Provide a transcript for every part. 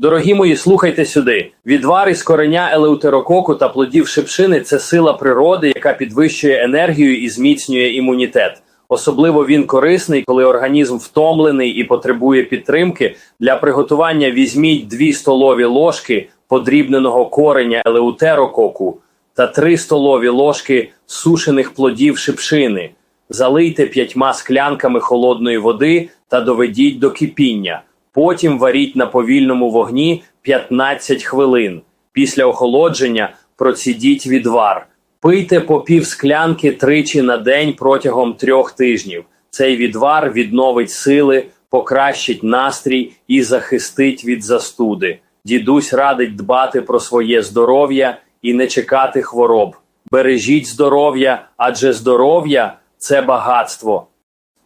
Дорогі мої, слухайте сюди. Відвар із кореня елеутерококу та плодів шипшини це сила природи, яка підвищує енергію і зміцнює імунітет. Особливо він корисний, коли організм втомлений і потребує підтримки. Для приготування візьміть 2 столові ложки подрібненого кореня елеутерококу та 3 столові ложки сушених плодів шипшини. Залийте п'ятьма склянками холодної води та доведіть до кипіння. Потім варіть на повільному вогні 15 хвилин. Після охолодження процідіть відвар. Пийте по пів склянки тричі на день протягом трьох тижнів. Цей відвар відновить сили, покращить настрій і захистить від застуди. Дідусь радить дбати про своє здоров'я і не чекати хвороб. Бережіть здоров'я, адже здоров'я це багатство.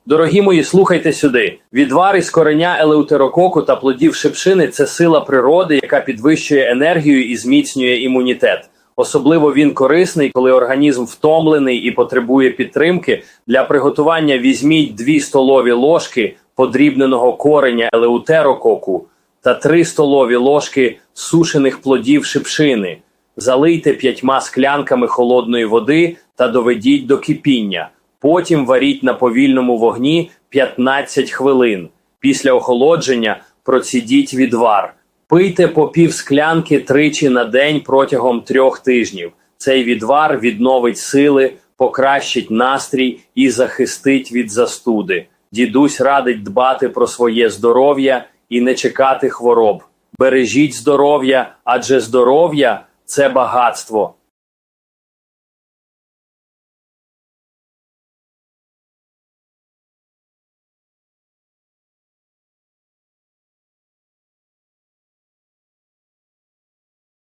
Дорогі мої, слухайте сюди. Відвар із кореня елеутерококу та плодів шипшини це сила природи, яка підвищує енергію і зміцнює імунітет. Особливо він корисний, коли організм втомлений і потребує підтримки. Для приготування візьміть 2 столові ложки подрібненого кореня елеутерококу та 3 столові ложки сушених плодів шипшини. Залийте п'ятьма склянками холодної води та доведіть до кипіння. Потім варіть на повільному вогні 15 хвилин. Після охолодження процідіть відвар. Пийте по пів склянки тричі на день протягом трьох тижнів. Цей відвар відновить сили, покращить настрій і захистить від застуди. Дідусь радить дбати про своє здоров'я і не чекати хвороб. Бережіть здоров'я, адже здоров'я це багатство.